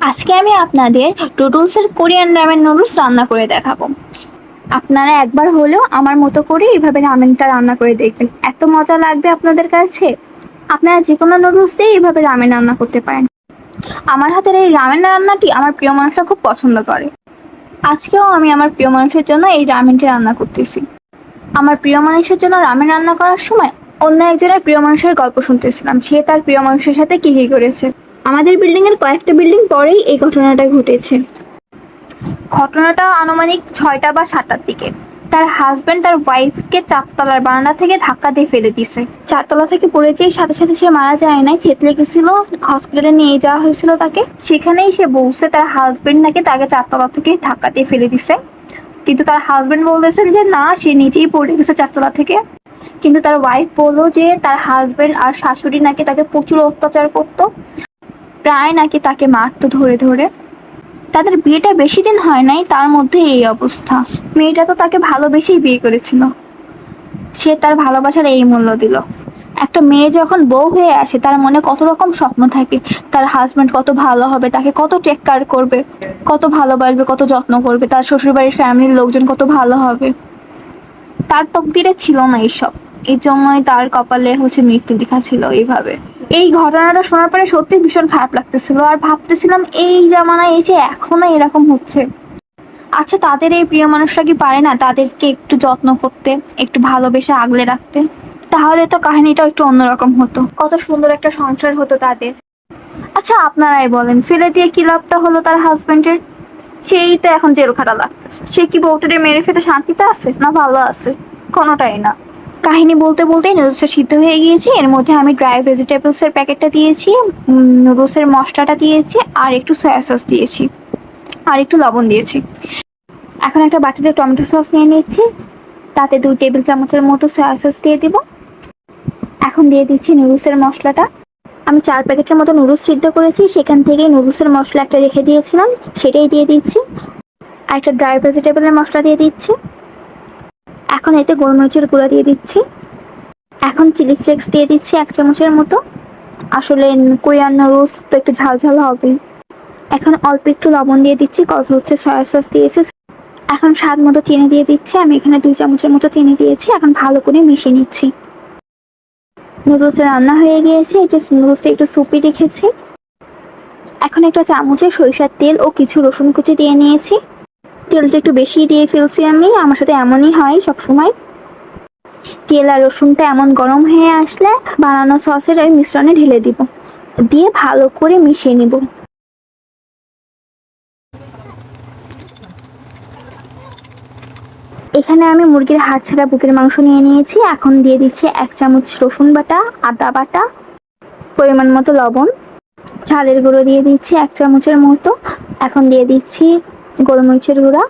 আজকে আমি আপনাদের টোটলসের কোরিয়ান রামেন নুডলস রান্না করে দেখাবো। আপনারা একবার হলেও আমার মতো করে এইভাবে রামেনটা রান্না করে দেখবেন। এত মজা লাগবে আপনাদের কাছে? আপনারা যে কোনো নুডলস দিয়ে এইভাবে রামেন রান্না করতে পারেন। আমার হাতের এই রামেন রান্নাটি আমার প্রিয় মানুষরা খুব পছন্দ করে। আজকেও আমি আমার প্রিয় মানুষের জন্য এই রামেনটি রান্না করতেছি। আমার প্রিয় মানুষের জন্য রামেন রান্না করার সময় অন্য একজনের প্রিয় মানুষের গল্প শুনতেছিলাম। সে তার প্রিয় মানুষের সাথে কী কী করেছে? আমাদের বিল্ডিং এর কয়েকটা বিল্ডিং পরেই এই ঘটনাটা ঘটেছে। ঘটনাটা আনুমানিক ছয়টা বা সাতটার দিকে। তার হাজবেন্ড তার ওয়াইফকে চারতলার বারান্দা থেকে ধাক্কা দিয়ে ফেলে দিছে চারতলা থেকে পড়ে যেয়ে সাথে সাথে সে মারা যায় নাই থেতলে গেছিল হসপিটালে নিয়ে যাওয়া হয়েছিল তাকে। সেখানেই সে বলছে তার হাজবেন্ড নাকি তাকে চারতলা থেকে ধাক্কা দিয়ে ফেলে দিছে কিন্তু তার হাজবেন্ড বলতেছেন যে না সে নিজেই পড়ে গেছে চারতলা থেকে। কিন্তু তার ওয়াইফ বলল যে তার হাজবেন্ড আর শাশুড়ি নাকি তাকে প্রচুর অত্যাচার করতো। প্রায় নাকি তাকে মারতো ধরে ধরে। তাদের বিয়েটা বেশি দিন হয় নাই, তার মধ্যে এই অবস্থা। মেয়েটা তো তাকে ভালোবেসেই বিয়ে করেছিল। সে তার ভালোবাসার এই মূল্য দিল। একটা মেয়ে যখন বউ হয়ে আসে, তার মনে কত রকম স্বপ্ন থাকে। তার হাজব্যান্ড কত ভালো হবে, তাকে কত টেক কেয়ার করবে, কত ভালোবাসবে, কত যত্ন করবে, তার শ্বশুরবাড়ির ফ্যামিলির লোকজন কত ভালো হবে। তার তকদিরে ছিল না এইসব। এই জন্যই তার কপালে হচ্ছে মৃত্যু লেখা ছিল এইভাবে। এই ঘটনাটা শোনার পরে সত্যি ভীষণ খারাপ লাগতেছিল। আর ভাবতেছিলাম এই জামানায় এসে এখনও এরকম হচ্ছে। আচ্ছা তাদের এই প্রিয় মানুষরা কি পারে না তাদেরকে একটু যত্ন করতে, একটু ভালোবেসে আগলে রাখতে? তাহলে তো কাহিনীটা একটু অন্যরকম হতো। কত সুন্দর একটা সংসার হতো তাদের। আচ্ছা আপনারাই বলেন, ফেলে দিয়ে কি লাভটা হলো তার হাজবেন্ডের সেই তো এখন জেল খাটা লাগতেছে। সে কি বউটারে মেরে ফেলে শান্তিতে আছে, না ভালো আছে? কোনোটাই না। কাহিনী বলতে বলতেই নুডলসটা সিদ্ধ হয়ে গিয়েছে। এর মধ্যে আমি ড্রাই ভেজিটেবলসের প্যাকেটটা দিয়েছি নুডলসের মশলাটা দিয়েছি, আর একটু সয়া সস দিয়েছি, আর একটু লবণ দিয়েছি। এখন একটা বাটিতে টমেটো সস নিয়ে নিচ্ছি, তাতে দুই টেবিল চামচের মতো সয়া সস দিয়ে দিব। এখন দিয়ে দিচ্ছি নুডলসের মশলাটা। আমি চার প্যাকেটের মতো নুডলস সিদ্ধ করেছি, সেখান থেকে নুডলসের মশলা একটা রেখে দিয়েছিলাম, সেটাই দিয়ে দিচ্ছি। আর একটা ড্রাই ভেজিটেবলের মশলা দিয়ে দিচ্ছি। এখন এতে গোলমরিচের গুঁড়া দিয়ে দিচ্ছি। এখন চিলি ফ্লেক্স দিয়ে দিচ্ছি এক চামচের মতো। আসলে কোরিয়ান নুডলস তো একটু ঝাল ঝাল হবে। এখন অল্প একটু লবণ দিয়ে দিচ্ছি কজ হচ্ছে সয়া সস দিয়েছি। এখন স্বাদ মতো চিনি দিয়ে দিচ্ছি, আমি এখানে দুই চামচের মতো চিনি দিয়েছি, এখন ভালো করে মিশিয়ে নিচ্ছি। নুডলস রান্না হয়ে গিয়েছে এটা নুডলসটা একটু সুপি রেখেছি। এখন একটা চামচে সরিষার তেল ও কিছু রসুন কুচি দিয়ে নিয়েছি। তেলটা একটু বেশি দিয়ে ফেলছি আমি। আমার সাথে এমনই হয় সব সময় তেল আর রসুনটা এমন গরম হয়ে আসলে বানানো সসের ওই মিশ্রণে ঢেলে দিব। দিয়ে ভালো করে মিশিয়ে নিব। এখানে আমি মুরগির হাড় ছাড়া বুকের মাংস নিয়ে নিয়েছি। এখন দিয়ে দিচ্ছি এক চামচ রসুন বাটা, আদা বাটা, পরিমাণ মতো লবণ। ঝালের গুঁড়ো দিয়ে দিচ্ছি এক চামচের মতো। এখন দিয়ে দিচ্ছি গোলমরিচের গুঁড়া।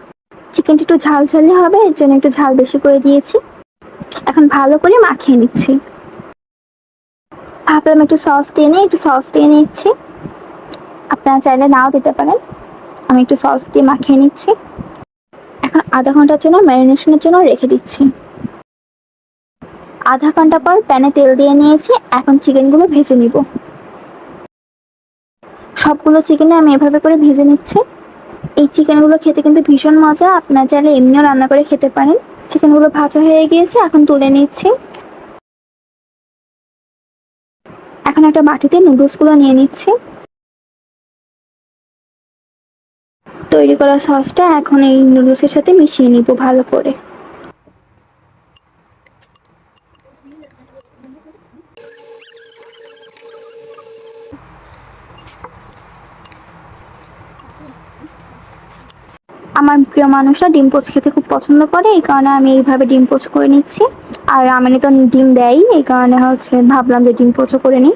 চিকেনটা একটু ঝাল ঝালে হবে, এর জন্য একটু ঝাল বেশি করে দিয়েছি। এখন ভালো করে মাখিয়ে নিচ্ছি। ভাবলাম একটু সস দিয়ে নিই, একটু সস দিয়ে নিচ্ছি। আপনারা চাইলে নাও দিতে পারেন। আমি একটু সস দিয়ে মাখিয়ে নিচ্ছি। এখন আধা ঘণ্টার জন্য ম্যারিনেশনের জন্য রেখে দিচ্ছি। আধা ঘণ্টা পর প্যানে তেল দিয়ে নিয়েছি, এখন চিকেনগুলো ভেজে নিব। সবগুলো চিকেনে আমি এভাবে করে ভেজে নিচ্ছি। এই চিকেনগুলো খেতে কিন্তু ভীষণ মজা। আপনার চাইলে এমনিও রান্না করে খেতে পারেন। চিকেনগুলো ভাজা হয়ে গিয়েছে, এখন তুলে নিচ্ছি। এখন একটা বাটিতে নুডলসগুলো নিয়ে নিচ্ছি। তৈরি করা সসটা এখন এই নুডলসের সাথে মিশিয়ে নিব ভালো করে। আমার প্রিয় মানুষরা ডিম পোচ খেতে খুব পছন্দ করে, এই কারণে আমি এইভাবে ডিম পোচ করে নিচ্ছি। আর রামেনে তো ডিম দেয়ই, এই কারণে হচ্ছে ভাবলাম যে ডিম পোচও করে নিই।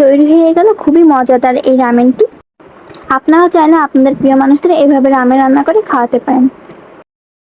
তৈরি হয়ে গেল খুবই মজাদার এই রামেনটি। আপনারাও চাইলে আপনাদের প্রিয় মানুষদের এইভাবে রামেন রান্না করে খাওয়াতে পারেন।